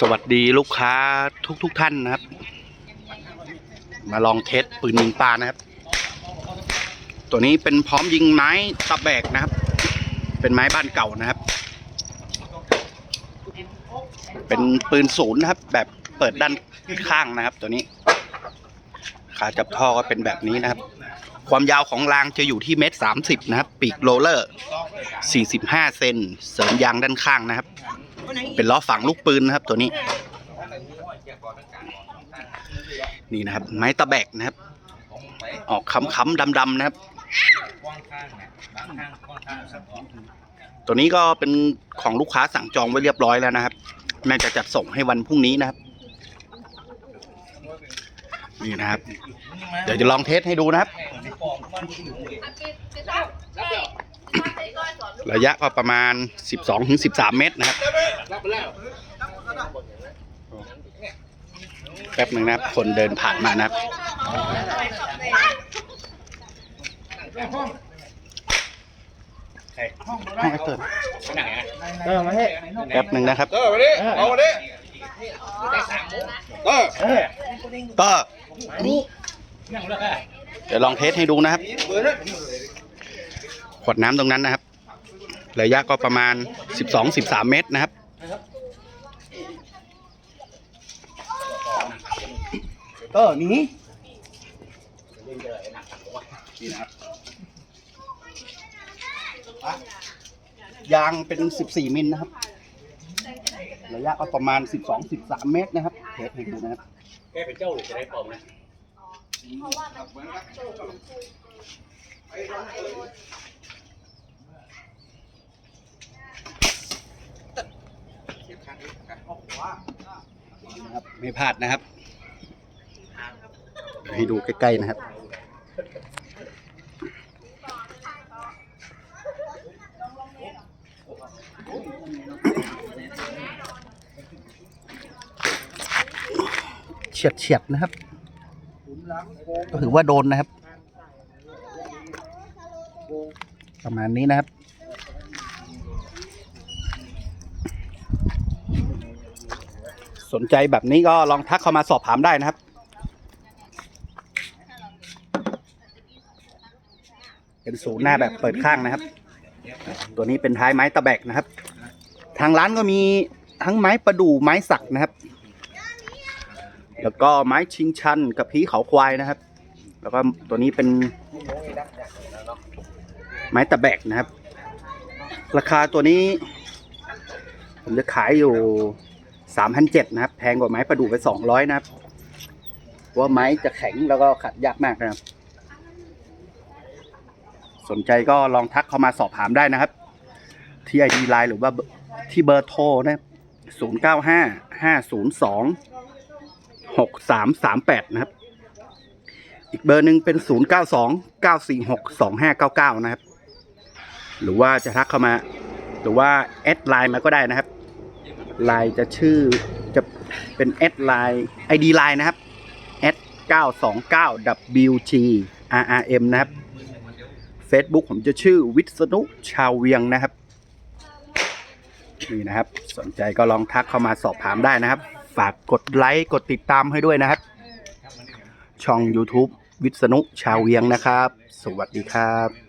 สวัสดีลูกค้าทุกทุกๆท่านนะครับ มาลองเทสปืนยิงปลานะครับ ตัวนี้เป็นพร้อมยิงไม้ตะแบกนะครับ เป็นไม้บ้านเก่านะครับ เป็นปืนศูนย์นะครับ แบบเปิดด้านข้างนะครับ ตัวนี้ ขาจับท่อก็เป็นแบบนี้นะครับ ความยาวของรางจะอยู่ที่เมตรสามสิบนะครับ ปีกโรลเลอร์สี่สิบห้าเซนเสริมยางด้านข้างนะครับ เป็นล้อฝังลูกปืนนะครับ ตัวนี้ นี่นะครับ ไม้ตะแบกนะครับ ออกค้ำๆดำๆนะครับ ตัวนี้ก็เป็นของลูกค้าสั่งจองไว้เรียบร้อยแล้วนะครับน่าจะจัดส่งให้วันพรุ่งนี้นะครับนี่นะครับ เดี๋ยวจะลองเทสให้ดูนะครับ ระยะก็ประมาณ 12-13 เมตรนะครับแป๊บหนึ่งนะครับ คนเดินผ่านมานะครับห้องไอ้เติร์นเออมาให้แป๊บหนึ่งนะครับเออมาดิเอามาดิเออเออก็เดี๋ยวลองเทสให้ดูนะครับเปิดเลย ขวดน้ำตรงนั้นนะครับ ระยะก็ประมาณ 12-13 เมตรนะครับ เออหนีนี่นะครับยางเป็น 14 มิลนะครับ ระยะก็ประมาณ 12-13 เมตรนะครับเทสให้ดูนะครับแกเป็นเจ้าหรือจะได้ปลอมนะนะครับไม่พลาดนะครับ ให้ดูใกล้ๆนะครับ เฉียดเฉียดๆนะครับ ก็ถือว่าโดนนะครับ ประมาณนี้นะครับ สนใจแบบนี้ก็ลองทักเข้ามาสอบถามได้นะครับ เป็นศูนย์หน้าแบบเปิดข้างนะครับ ตัวนี้เป็นท้ายไม้ตะแบกนะครับ ทางร้านก็มีทั้งไม้ประดู่ไม้สักนะครับ แล้วก็ไม้ชิงชันกับพีเขาควายนะครับ แล้วก็ตัวนี้เป็นไม้ตะแบกนะครับ ราคาตัวนี้ ผมจะขายอยู่ สามพันเจ็ดนะครับ แพงกว่าไม้ประดู่ไปสองร้อยนะครับ ว่าไม้จะแข็งแล้วก็ขัดยากมากนะครับ สนใจก็ลองทักเข้ามาสอบถามได้นะครับ ที่ไอดีไลน์หรือว่าที่เบอร์โทรนะครับศูนย์เก้าห้าห้าศูนย์สองหกสามสามแปดนะครับ อีกเบอร์หนึ่งเป็นศูนย์เก้าสองเก้าสี่หกสองห้าเก้าเก้านะครับ หรือว่าจะทักเข้ามา หรือว่าแอดไลน์มาก็ได้นะครับ ไลน์จะชื่อจะเป็นแอดไลน์ไอดีไลน์นะครับแอด929 WG RRM นะครับ Facebook ผมจะชื่อวิษณุชาวเวียงนะครับนี่นะครับ สนใจก็ลองทักเข้ามาสอบถามได้นะครับ ฝากกดไลค์กดติดตามให้ด้วยนะครับ ช่อง YouTube วิษณุชาวเวียงนะครับ สวัสดีครับ